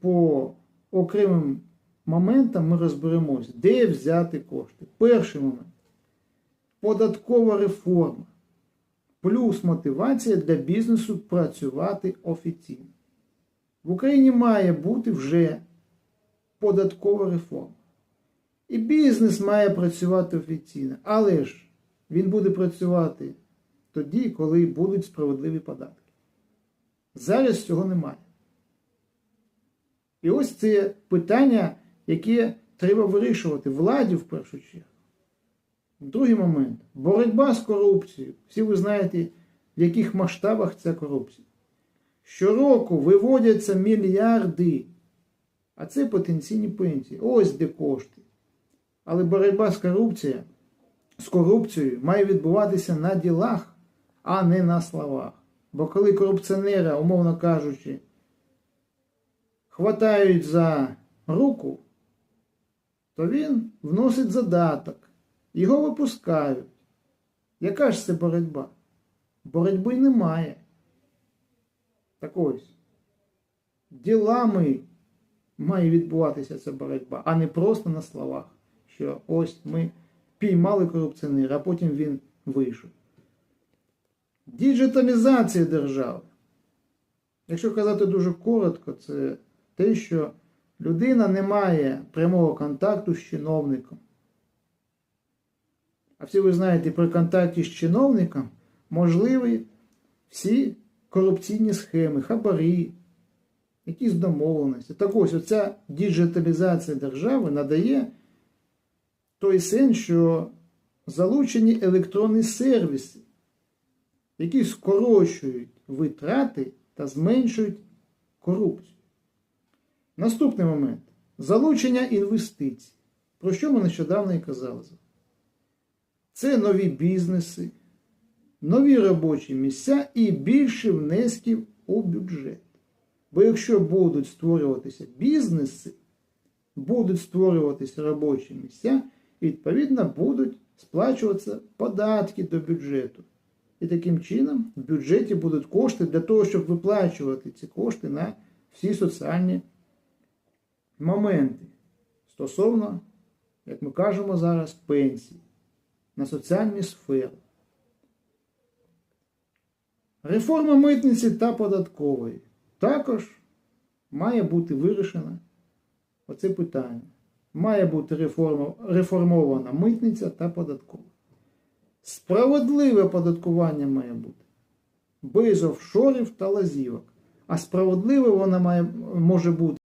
по окремим моментам ми розберемось, де взяти кошти. Перший момент податкова реформа. Плюс мотивація для бізнесу працювати офіційно. В Україні має бути вже податкова реформа. І бізнес має працювати офіційно. Але ж він буде працювати тоді, коли будуть справедливі податки. Зараз цього немає. І ось це питання, яке треба вирішувати владі в першу чергу. Другий момент боротьба з корупцією. Всі ви знаєте, в яких масштабах ця корупція. Щороку виводяться мільярди, а це потенційні пенсії. Ось де кошти. Але боротьба з корупцією, з корупцією має відбуватися на ділах, а не на словах. Бо коли корупціонера, умовно кажучи, хватають за руку, то він вносить задаток. Його випускають. Яка ж це боротьба? Боротьби немає. Так ось. Ділами має відбуватися ця боротьба, а не просто на словах, що ось ми піймали корупціонера, а потім він вийшов. Діджиталізація держави. Якщо казати дуже коротко, це те, що людина не має прямого контакту з чиновником. А всі ви знаєте, при контакті з чиновником можливі всі корупційні схеми, хабарі, якісь домовленості. Так ось оця діджиталізація держави надає той сенс, що залучені електронні сервіси, які скорочують витрати та зменшують корупцію. Наступний момент залучення інвестицій. Про що ми нещодавно і казали. Це нові бізнеси, нові робочі місця і більше внесків у бюджет. Бо якщо будуть створюватися бізнеси, будуть створюватися робочі місця, відповідно будуть сплачуватися податки до бюджету. І таким чином в бюджеті будуть кошти для того, щоб виплачувати ці кошти на всі соціальні моменти стосовно, як ми кажемо зараз, пенсії на соціальні сфери. Реформа митниці та податкової також має бути вирішена оце питання. Має бути реформована митниця та податкова. Справедливе оподаткування має бути без офшорів та лазівок. А справедливе вона має, може бути